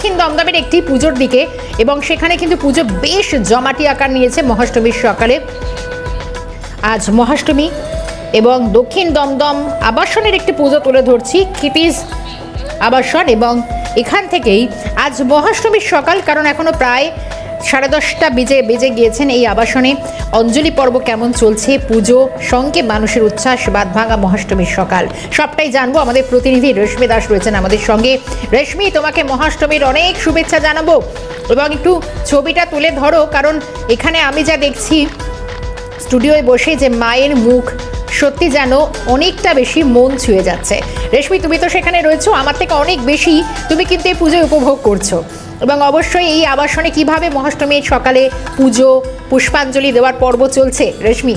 দক্ষিণ দমদমের একটি পুজোর দিকে এবং সেখানে কিন্তু পুজো বেশ জমাটি আকার নিয়েছে মহাষ্টমীর সকালে। আজ মহাষ্টমী এবং দক্ষিণ দমদম আবাসনের একটি পুজো তুলে ধরছি, ক্ষিতিজ আবাসন এবং এখান থেকেই আজ মহাষ্টমীর সকাল, কারণ এখনও প্রায় সাড়ে দশটা বেজে বেজে গিয়েছেন এই আবাসনে। অঞ্জলি পর্ব কেমন চলছে? পুজো, সঙ্গে মানুষের উচ্ছ্বাস বাদ ভাঙা মহাষ্টমীর সকাল। সবটাই জানব আমাদের প্রতিনিধি রেশমি দাস রয়েছেন আমাদের সঙ্গে। রেশমি, তোমাকে মহাষ্টমীর অনেক শুভেচ্ছা জানাব এবং একটু ছবিটা তুলে ধরো, কারণ এখানে আমি যা দেখছি, স্টুডিওয়ে বসে যে মায়ের মুখ সত্যি যেন অনেকটা বেশি মন ছুঁয়ে যাচ্ছে। রেশমি, তুমি তো সেখানে রয়েছো, আমার থেকে অনেক বেশি তুমি কিন্তু এই পুজো উপভোগ করছ। এবং অবশ্যই এই আবাসনে কীভাবে মহাষ্টমীর সকালে পুজো, পুষ্পাঞ্জলি দেওয়ার পর্ব চলছে? রেশমি।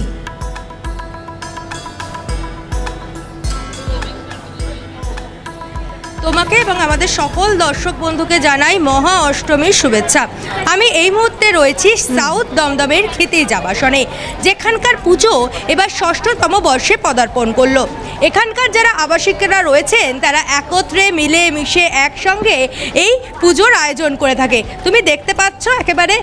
তোমাকে এবং আমাদের সকল দর্শক বন্ধুকে জানাই মহা অষ্টমীর শুভেচ্ছা। আমি এই মুহূর্তে রয়েছি সাউথ দমদমের ক্ষিতিজ আবাসনে যেখানকার পুজো এবার ষষ্ঠতম বর্ষে পদার্পণ করল। এখানকার যারা আবাসিকরা রয়েছেন, তারা একত্রে মিলে মিশে একসঙ্গে এই পুজোর আয়োজন করে থাকে। তুমি দেখতে পাচ্ছ একেবারে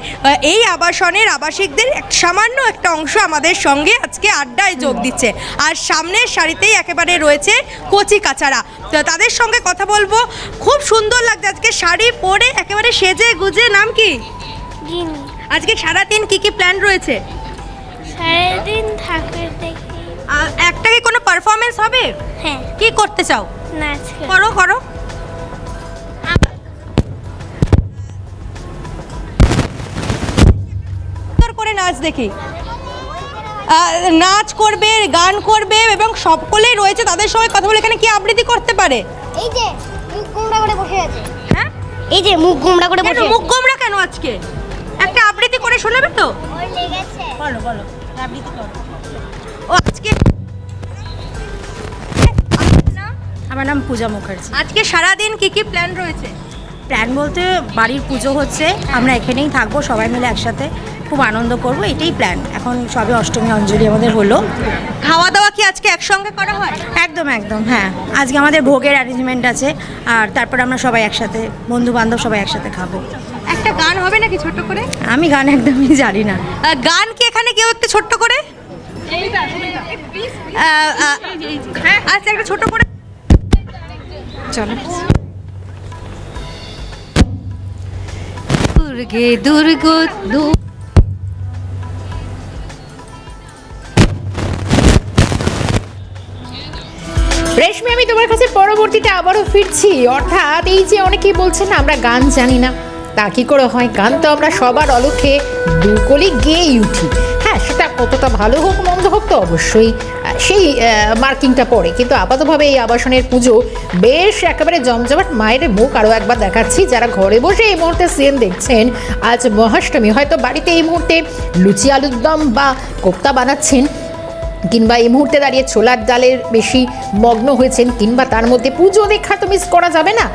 এই আবাসনের আবাসিকদের সামান্য একটা অংশ আমাদের সঙ্গে আজকে আড্ডায় যোগ দিচ্ছে। আর সামনের সারিতেই একেবারে রয়েছে কচি কাচারা। তাদের সঙ্গে কথা বলব। খুব সুন্দর লাগছে আজকে শাড়ি পরে একেবারে সেজে গুজে, নাম কি? গিনি আজকে সারাদিন কি কি প্ল্যান রয়েছে? সারাদিন ঠাকুর দেখি। একটা কি কোনো পারফরমেন্স হবে? হ্যাঁ। কি করতে চাও? নাচ করো করো। করে নাচ দেখি। নাচ করবে গান করবে এবং সকলেই রয়েছে তাদের সঙ্গে কথা বলে এখানে কি আবৃত্তি করতে পারে? এই যে মুখ গোমড়া করে বসে আছে। হ্যাঁ? এই যে মুখ গোমড়া করে বসে মুখ গোমরা কেন আজকে? আবৃত্তি করে শোনাবে তো? বলো বলো আবৃত্তি করো। ও আজকে আমার নাম পূজা মুখার্জি। আজকে সারাদিন কি কি প্ল্যান রয়েছে? প্ল্যান বলতে বাড়ির পুজো হচ্ছে আমরা এখানেই থাকব সবাই মিলে একসাথে খুব আনন্দ করব এটাই প্ল্যান এখন সবে অষ্টমী অঞ্জলি আমাদের হলো। খাওয়া দাওয়া কি আজকে একসঙ্গে করা হয়? একদম একদম হ্যাঁ। আজকে আমাদের ভোগের অ্যারেঞ্জমেন্ট আছে আর তারপর আমরা সবাই একসাথে বন্ধু বান্ধব সবাই একসাথে খাব। একটা গান হবে নাকি ছোট করে? আমি গান একদমই জানি না। গান কি এখানে কেউ একটু ছোট্ট করে? আচ্ছা একটা ছোট করে। চলো। দুর্গে দুর্গ রেশমি আমি তোমার কাছে পরবর্তীতে আবারও ফিরছি। অর্থাৎ এই যে অনেকেই বলছেন না আমরা গান জানি না। তা কি করে হয়? গান তো আমরা সবার অলক্ষে দুকলি গেয়েই উঠি। হ্যাঁ সেটা কতটা ভালো হোক, মন্দ হোক তো অবশ্যই সেই মার্কিংটা পড়ে। কিন্তু আপাতভাবে এই আবাসনের পুজো বেশ একেবারে জমজমাট মায়ের মুখ আরও একবার দেখাচ্ছি। যারা ঘরে বসে এই মুহূর্তে সিন দেখছেন, আজ মহাষ্টমী, হয়তো বাড়িতে এই মুহূর্তে লুচি, আলুর দম বা কোপ্তা বানাচ্ছেন, কিংবা এই মুহূর্তে দাঁড়িয়ে ছোলার ডালের বেশি মগ্ন হয়েছেন, কিংবা তার মধ্যে পুজো দেখা তো মিস করা যাবে না।